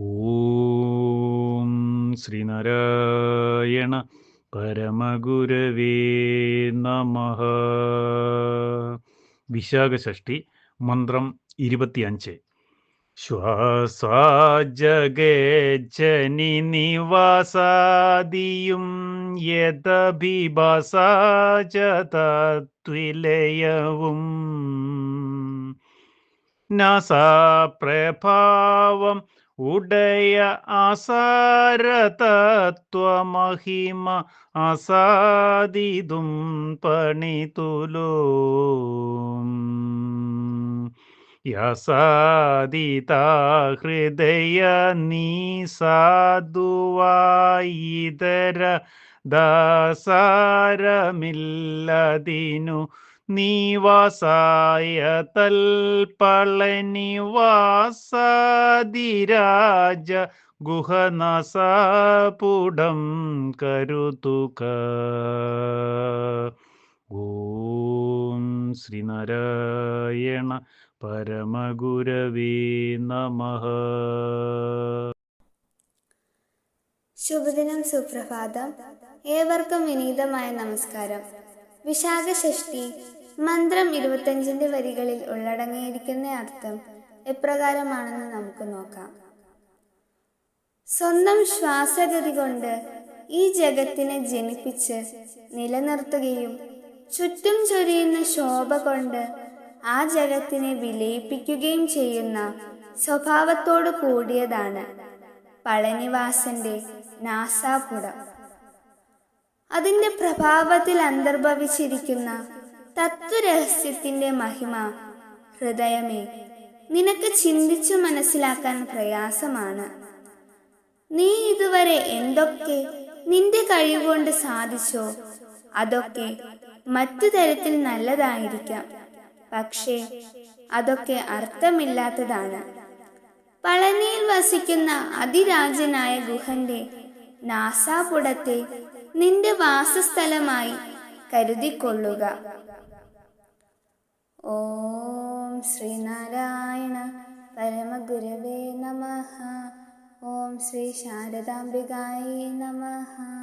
ഓം ശ്രീനാരായണ പരമഗുരവേ നമ. വിശാഖഷഷ്ടി മന്ത്രം ഇരുപത്തിയഞ്ച്. ശ്വാസാജഗേജനി നിവാസാദിയും യഥഭിഭാസാചതത്വിലയവും നാസാപ്രഭാവം ഉടയ ആസാരതത്വമഹിമ അസാദിതും പണിതുലോ. യസാദിത ഹൃദയ നീ സാധുവായിതര ദാസാരമില്ലതിനു നീവാസായ തൽപ്പളനിവാസാതിരാജ ഗുഹനസാപുടം കരുതുക. ഓം ശ്രീനാരായണ പരമഗുരവേ നമ. ശുഭദിനം സുപ്രഭാതം. ഏവർക്കും വിനീതമായ നമസ്കാരം. വിശാഖ ഷഷ്ടി മന്ത്രം ഇരുപത്തഞ്ചിന്റെ വരികളിൽ ഉള്ളടങ്ങിയിരിക്കുന്ന അർത്ഥം എപ്രകാരമാണെന്ന് നമുക്ക് നോക്കാം. സ്വന്തം ശ്വാസഗതി കൊണ്ട് ഈ ജഗത്തിനെ ജനിപ്പിച്ച് നിലനിർത്തുകയും ചുറ്റും ചൊരിയുന്ന ശോഭ കൊണ്ട് ആ ജഗത്തിനെ വിലയിപ്പിക്കുകയും ചെയ്യുന്ന സ്വഭാവത്തോട് കൂടിയതാണ് പളനിവാസന്റെ നാസാപുടം അതിന്റെ പ്രഭാവത്തിൽ അന്തർഭവിച്ചിരിക്കുന്ന തത്വരഹസ്യത്തിന്റെ മഹിമ. ഹൃദയമേ നിനക്ക് ചിന്തിച്ചു മനസ്സിലാക്കാൻ പ്രയാസമാണ്. നീ ഇതുവരെ എന്തൊക്കെ നിന്റെ കഴിവുകൊണ്ട് സാധിച്ചോ അതൊക്കെ മറ്റു തരത്തിൽ നല്ലതായിരിക്കാം. പക്ഷേ അതൊക്കെ അർത്ഥമില്ലാത്തതാണ്. പളനിയിൽ വസിക്കുന്ന അതിരാജനായ ഗുഹന്റെ നാസാപുടത്തെ നിന്റെ വാസസ്ഥലമായി കരുതിക്കൊള്ളുക. ഓം ശ്രീനാരായണ പരമഗുരവേ നമ. ഓം ശ്രീ ശാരദാംബികായേ നമഃ.